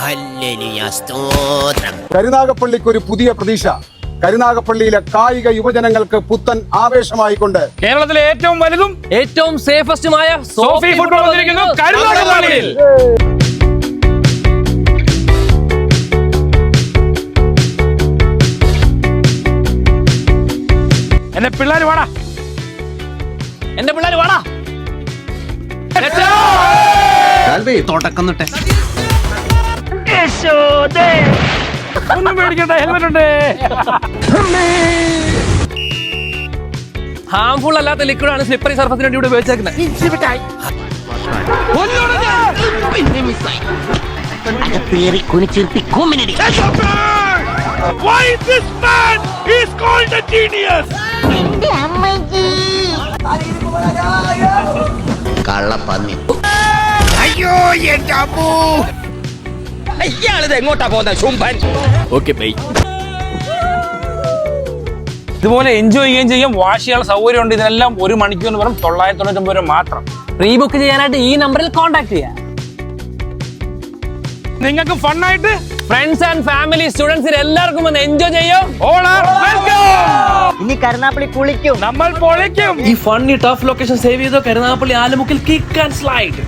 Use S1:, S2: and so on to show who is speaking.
S1: Hallelujah സ്തോത്രം.
S2: കരുനാഗപ്പള്ളിക്ക് ഒരു പുതിയ പ്രതീക്ഷ. കരുനാഗപ്പള്ളിയിലെ കായിക യുവജനങ്ങൾക്ക് പുത്തൻ ആവേശമായിക്കൊണ്ട്.
S3: കേരളത്തിലെ ഏറ്റവും വലുതും
S4: ഏറ്റവും സേഫസ്റ്റുമായ
S3: സോഫി ഫുട്ബോൾ വന്നിരിക്കുന്നു കരുനാഗപ്പള്ളിയിൽ. എന്റെ പിള്ളേര് വാടാ.
S4: എന്റെ പിള്ളേര് വാടാ.
S1: തുടക്കം തൊട്ടേ
S3: ഒന്നും പേടിക്കണ്ട ഹെൽമെറ്റ് ഉണ്ട്.
S4: ഹാംഫുൾ അല്ലാത്ത ലിക്വിഡ് ആണ് സ്ലിപ്പറി സർഫസിന് വേണ്ടി ഇവിടെ ഉപയോഗിച്ചേക്കുന്നത്.
S1: കള്ളപ്പന്നി. അയ്യോ എന്റെ
S3: Why
S4: ഇയാളിത് എങ്ങോട്ടാ പോകുന്ന ശുംഭൻ ഓക്കെ ബൈ
S3: ഇതുപോലെ എൻജോയ് ചെയ്യുകയും ചെയ്യാം. വാഷ് ചെയ്യാനുള്ള സൗകര്യം ഉണ്ട് ഇതിനെല്ലാം ഒരു മണിക്കൂർ വെറും തൊള്ളായിരത്തി തൊണ്ണൂറ്റൊമ്പത് രൂപ മാത്രം.
S4: പ്രീ ബുക്ക് ചെയ്യാനായിട്ട് ഈ നമ്പറിൽ കോൺടാക്ട് ചെയ്യാം.
S3: നിങ്ങൾക്ക് ഫണ്ണായിട്ട്
S4: ഫ്രണ്ട്സ് ആൻഡ് ഫാമിലി സ്റ്റുഡൻസിന് എല്ലാവർക്കും വന്ന് എൻജോയ് ചെയ്യും.
S3: ഓൾ ആർ വെൽക്കം
S5: ഇനി കരുനാപ്പള്ളി കുളിക്കും.
S3: നമ്മൾ പൊളിക്കും.
S4: ഈ ഫണ്ണി ടഫ് ലൊക്കേഷൻ സേവ് ചെയ്തോ? കരുനാപ്പള്ളി ആലുമുക്കിൽ കിക്ക് ആൻഡ് സ്ലൈഡ്